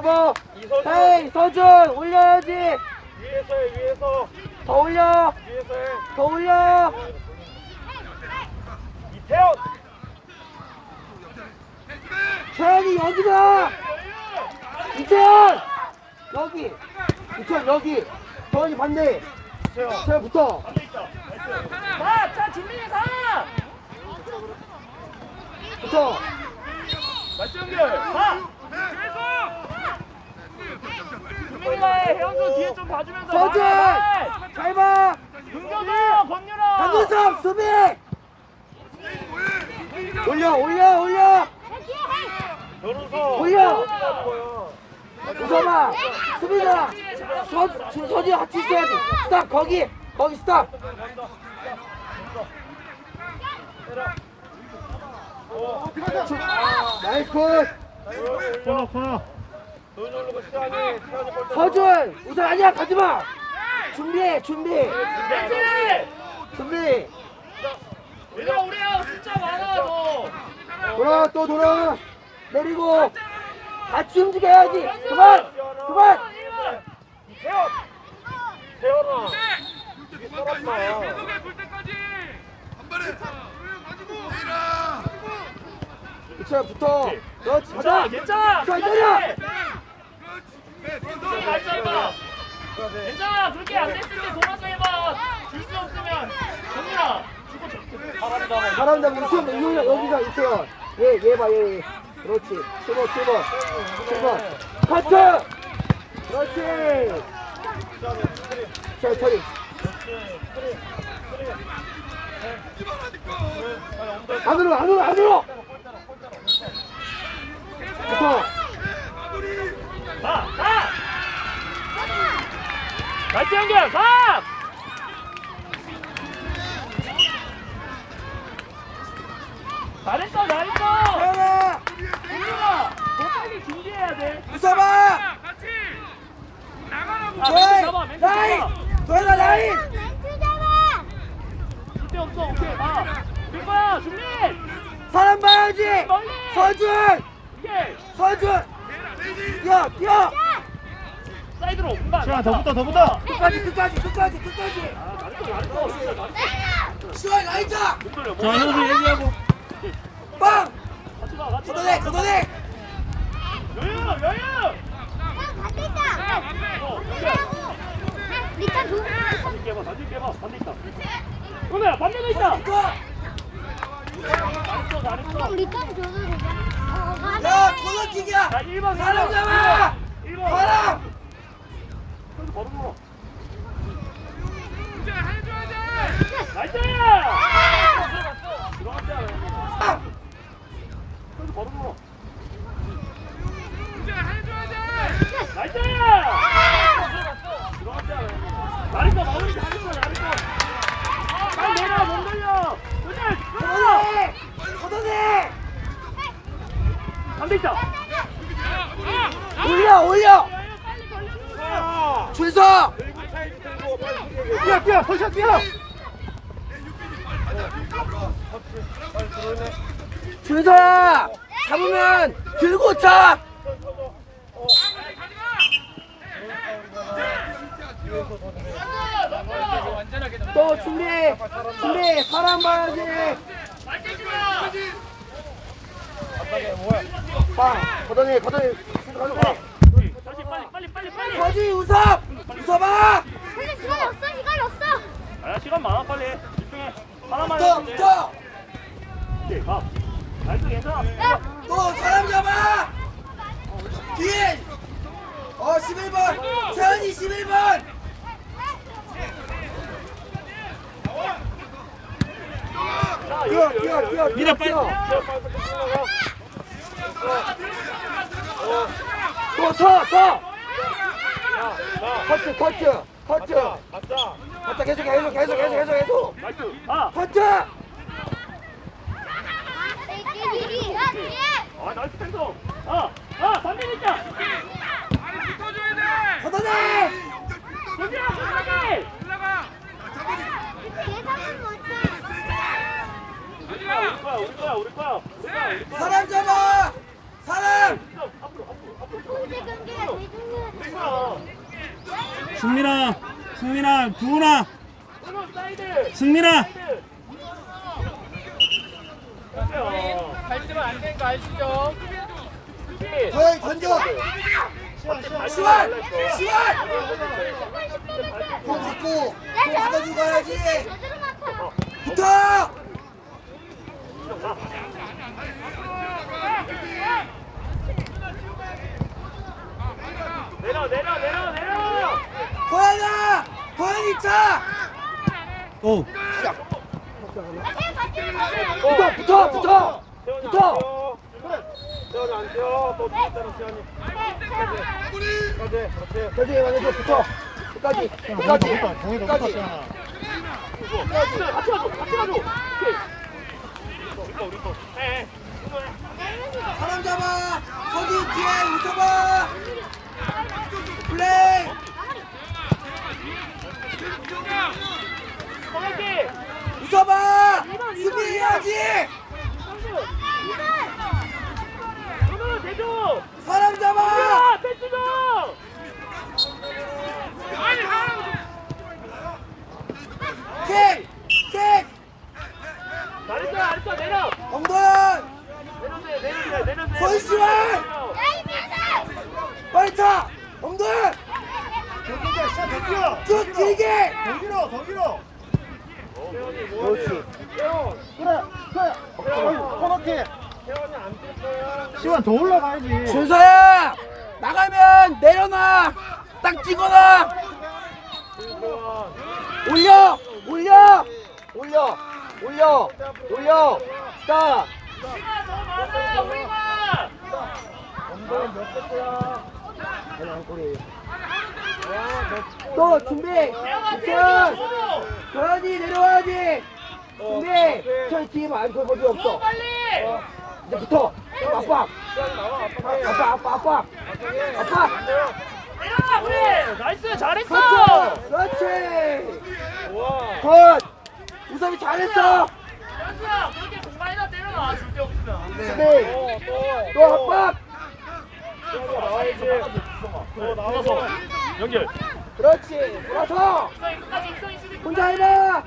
어 잡아 이서준 헤이 서준 올려야지 위에서 해 위에서 더 올려 위에서 해 더 올려 이태원 태현이 여기다 이태현 여기 이태현 여기 태현이 반대 이태원 붙어 가! 자 준비해 가! 붙어 나이스 연결 가! 준비가 해! 혜영수 뒤에 좀 봐주면서 서준 가! 잘봐. 윤경수! 권유라! 박윤섭 수비. 올려 올려 올려. 올려. 웃어봐 수비자 서, 서, 서지 같이 있어야지 스탑 거기 거기 스탑. 나이스 굿. 코너 코너 서준 우선 아니야 가지마 준비해 준비 멘트! 준비 우리야 우리야 숫자 많아 너! 돌아 또 돌아 내리고 같이 움직여야지 그만 그만 태원 태원아 이게 살았다 그쵸 붙어 그렇지 가자! 가자 괜찮아! 자, 때려! 좀 날짜 해봐! 괜찮아! 그렇게 안 됐을 때 돌아서 해봐! 줄 수 없으면 권유라! 주고 줘! 잘한다 잘한다 이태원 이호야 여기가 이태원 얘얘봐 얘 얘. 그렇지 7번 7번 7번 카트 그렇지 자 처리 안으로 안으로 안으로 붙어 가! 가! 날짜 연결! 가! 잘했어 잘했어! 태연아! 너 빨리 준비해야 돼! 웃어봐 아 멘트 잡아 멘트 잡아! 라인 도현아 라인 줄데 없어 오케이 가! 될 거야 준비! 사람 봐야지 멀리! 서준 오케이! 서준 뛰어 뛰어 사이드로 공간 시간 더 붙어 더 붙어. 끝까지 끝까지 끝까지 끝까지. 아 시원 돌려 못자 현수 얘기하고. 빵! 같이 가 같이 가 걷어내 걷어내! 여유 여유! 어 반대 해봐 반대 해봐 반대 있다. 오늘 반대도 있다 이거! 잘했어 잘했어. 야 코너킥이야! 자 1번 사람 잡아! 1번. 사람 바로 물어 나이스 들어갔지 않아 바로 물어 나이스 들어갔지 않아 잘했어 마무리 잘했어 잘했어 빨리 내려 몸 돌려 오늘 걷어내 걷어내 반대 있다 걸려줘 준서! 뛰어 뛰어 포샷 뛰어. 준서야 잡으면 들고 차! 또 준비 준비 사람 봐야지. 빵 걷어내 걷어내 걷어내 다시 빨리 빨리 빨리 빨리. 거지 웃어 웃어봐 아 시간 많아 빨리. 집중해. 하나만 또 해도 돼. 또, 오케이 가. 나이스 괜찮아. 또 사람 잡아! 뒤에 어 11번. 세현이 11번. 자 뛰어 뛰어 뛰어. 뛰어 뛰어. 자 빨리. 올라가 또 서서. 자 커트 커트 커트 맞자 맞자 커트 계속 계속 계속 계속 계속 계속. 나이스. 아. 커트 아 나이스 펜서 아 아 반대 있자. 걷어내 도지야 끝까지 우리 거야 우리 거야 우리 거야 우리 거야 우리 거야 사람 잡아 사람 승민아 승민아 두훈아. 승민아. 갈등은 안거 아시죠? 더영 던져 시원 시원 공 갖고 공 받아주고 가야지 붙어 내려 내려 내려 내려. 고양아 고양이 차 오. 붙어 붙어 붙어 붙어 세원이 안 뛰어 또 뛰었잖아 세원이 그렇지. 그렇지. 저기 해가지고 붙어 끝까지. 끝까지 끝까지 같이 가줘. 같이. 가줘. 오케이. 우리 거 우리 거. 해. 사람 잡아 거기 뒤에 웃어봐 플레이 성혁이. 웃어봐 수비해야지 은호 대줘. 사람 잡아 야 패스 줘. 킥! 킥! 잘했어 잘했어 내려. 엉돈! 내려세 내려세 내려세. 손시원! 빨리 차! 엉돈! 쭉 길게! 더 길어 더 길어 그렇지 그래 그래 코너킥 세원이 안 뛸 시원 더 올라가야지 준서야! 나가면 내려놔! 딱 찍어놔! 올려! 올려! 올려! 올려! 올려! 스탑! 또 준비! 뛰어줘. 도현이 내려와야지! 준비! 저희 팀 안볼 수줘 없어 빨리. 이제 붙어! 아빠! 아빠 아빠 아빠! 아빠! 내려가 그래. 나이스 잘했어. 그렇죠! 그렇지! 굿! 우섭이 잘했어! 연수야 그렇게 공간에다 때려놔 줄데 없으면. 준비! 또더 나와서 연결. 그렇지! 돌아서! 끝까지 이성이 수비 혼자 해라!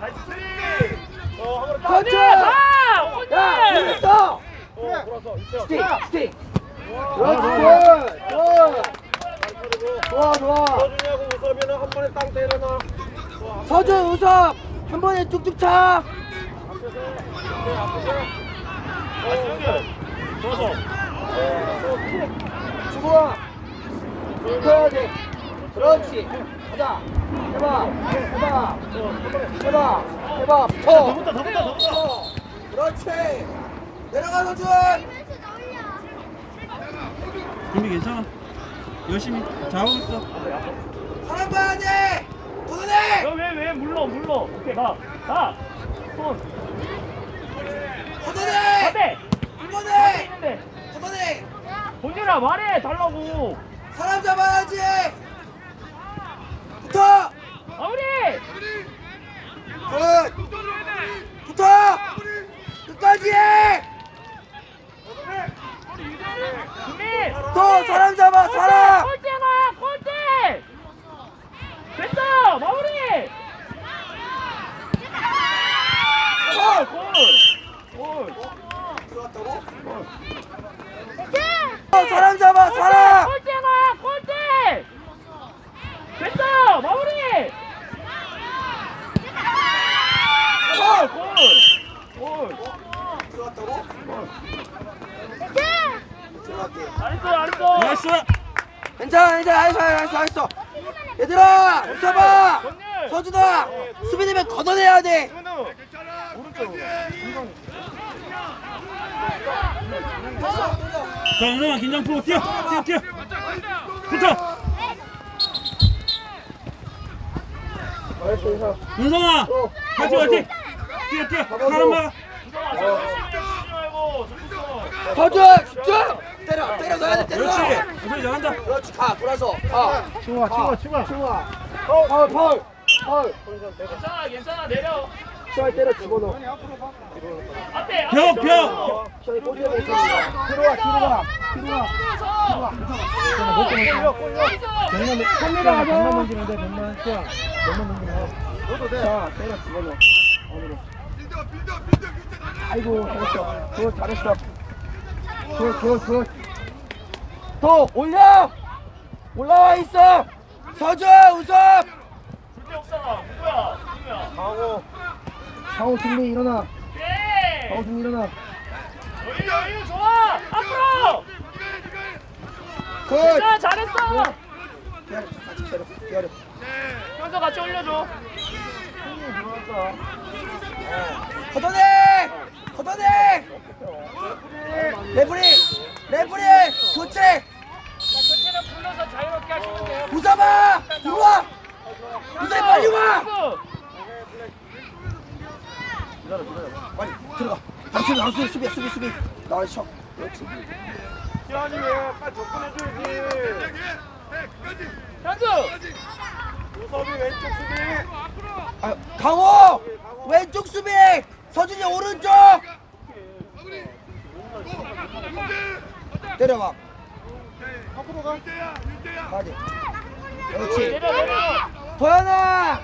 나이스 수비. 어! 자 야! 재밌어! 어 스틱! 스틱! 그렇지! 굿! 굿! 좋아 좋아! 서준이하고 우섭이는 한 번에 땅 때려놔 서준 우섭! 한 번에 쭉쭉 차! 나이스 연결. 좋아서. 주고와! 붙어야 돼! 그렇지! 가자! 해봐! 해봐! 해봐! 해봐! 더 붙어 더 붙어 더 붙어! 그렇지! 내려가 서준! 준비 괜찮아 열심히 잘하고 있어 사람 봐야 돼! 도전해! 너왜왜 물러 물러. 오케이 가 가. 손. 도전해! 이번에! 있는데. 도전해! 본인아 말해 달라고. 사람 잡아야지! 마무리. 굿! 붙어! 끝까지 해! 또 사람 잡아 사람! 꼴찌야 꼴찌. 됐어 마무리. 어! 골. 골. 들어왔다고? 또 사람 잡아 사람! 꼴찌야 꼴찌. 됐어 마무리. 골. 골. 골. 들어왔다고? 들어갈게 잘했어 잘했어. 나이스! 괜찮아 괜찮아. 알았어 알았어 알았어 얘들아 웃어봐. 서준아 수비 되면 걷어내야 돼. 자 은성아 긴장 풀고 뛰어 뛰어 뛰어. 붙어. 은성아 화이팅 화이팅 뛰어 뛰어. 사람 막아 서준 집중! 때려 때려 넣어야 돼 때려. 그렇지. 은성이 잘한다. 그렇지. 가 돌아서. 가. 치워 치워 치워 치워 파울 파울 파울 괜찮아 괜찮아. 내려. 시원히 때려 집어넣어. 앞에 벽, 벽. 시원히 꼬리에 있어. 들어와 뒤로 가 뒤로 와. 골려 골려 백만 카메라. 백만 백만 수야 백만 던지는 너도 돼 자, 때려 집어넣어. 안으로. 아이고, 잘했어. 굿, 잘했어. 더 올려! 올라와 있어! 서주, 우섭! 줄데 없잖아. 누구야? 누구야? 가고 강호 승리 일어나. 예! 강호 승리 일어나. 여유 여유 좋아. 앞으로. 굿! 자 잘했어. 기다려, 같이 기다려, 기다려. 현서 같이 올려줘. 걷어내! 걷어내! 레프리! 레프리! 교체! 전체는 불러서 자유롭게 하시면 돼요. 우섭아! 들어와! 우섭이 빨리 와! 빨리 들어가. 당신 당신 수비 수비 수비. 나와 쳐. 그렇지. 시환이 왜 빨리 접근해줘야지 현수. 우섭이 왼쪽 수비 아, 강호 왼쪽 수비. 서준이 오른쪽. 때려봐. 앞으로 가 가지. 그렇지. 도현아.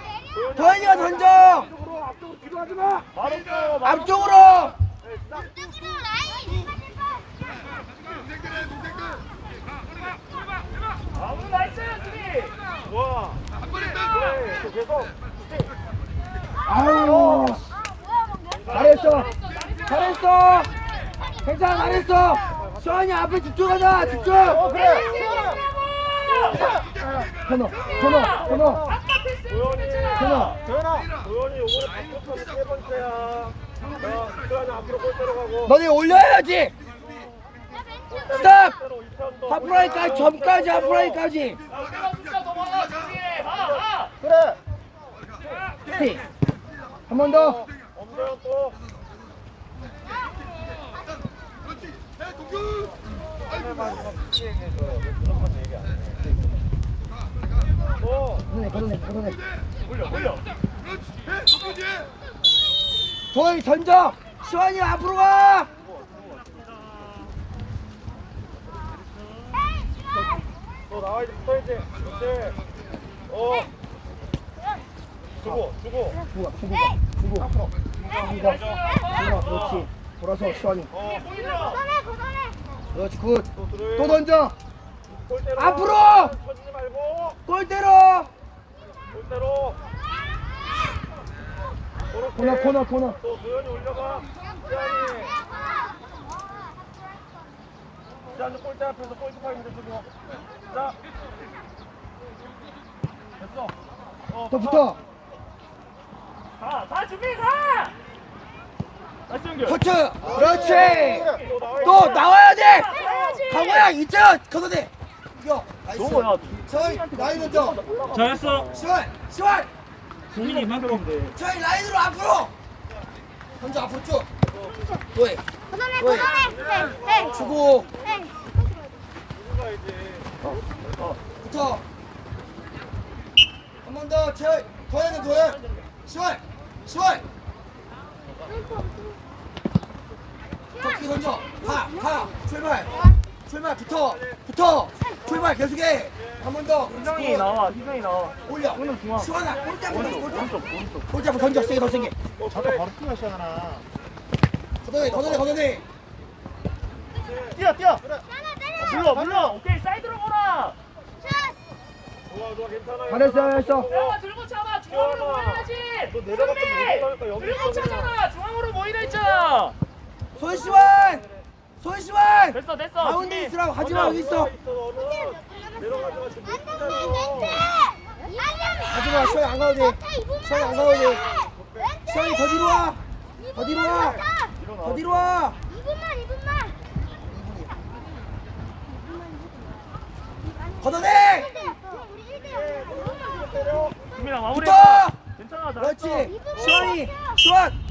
도현이가 던져. 앞으로 앞쪽으로. 아무 나이스 수비. 좋아 그래 계속 아유. 잘했어. 잘했어. 괜찮아 잘했어. 시원이 앞에 집중하자 집중. 그래 현호 현호 현호 현호. 도현아 도현이 요번에 바꾸면 세 번째야 자 도현이 앞으로 골 때려가고 너네 올려야지. 스탑. 때로 이편도 하프라이까지 점까지 하프라이까지. 야, 우리가 숫자 넘어가 준비해. 하 하. 그래 티. 한번 더. 엄도현 또또 걷어내 걷어내 걷어내. 올려 올려. 도현이 던져. 시환이 앞으로 가. 너 나와야지 붙어야지 그렇지 어 주고 주고 주고 주고 주고. 앞으로. 주고. 주고. 그렇지. 돌아서 시환이. 어. 그렇지 굿. 또 던져. 골대로 앞으로! 쳐지지 말고 골대로. 골대로 그렇게 코너 코너 코너. 또 도현이 올려가 시안이 시안이 골대 앞에서 골키퍼인데 주고 자 됐어 어, 더 붙어. 가. 가 준비 가. 터치. 그렇지. 또 나와야 돼. 강호야 이천 걷어내. 이거. 나이스. 시환이 라인 던져. 잘했어 시환 시환. 국민이 만큼인데 저희 라인으로 앞으로. 던져 앞으로 쭉. 도해. 걷어내 걷어내 네, 주고. 네. 붙어. 한 번 더. 채. 도현은 도현. 시환. 시환. 적기 던져. 가. 가. 출발. 출발. 붙어. 붙어. 출발 계속해. 한 번 더. 희성이 나와. 희성이 나와. 올려. 오늘 중앙. 던져. 골대. 오른쪽 오른쪽. 골대 한번 던져. 세게 더 세게. 어, 잠깐 바로 뛰어시잖아 걷어내. 걷어내. 걷어내. 뛰어 뛰어. 불러 불러. 오케이 사이드로 보라. 좋아 좋아 괜찮아 잘했어. 잘했어. 야 들고 차봐. 중앙으로. 모이라지. 승리. 들고. 차잖아. 중앙으로 모이라 했잖아. 손시환. 손시환. 됐어 됐어. 가운데 준비. 있으라고 하지 마. 여기 있어. 내려가지 마 지금 못 하지 마. 시환이 안 가도 돼. 시환이 안 가도 돼. 시환이 더 뒤로 와. 더 뒤로 와. 더 뒤로 와. 2분만 2분만 걷어내. 우리 1대 0 준비랑 마무리. 붙어. 괜찮아. 잘했어. 그렇지. 시환이. 시환.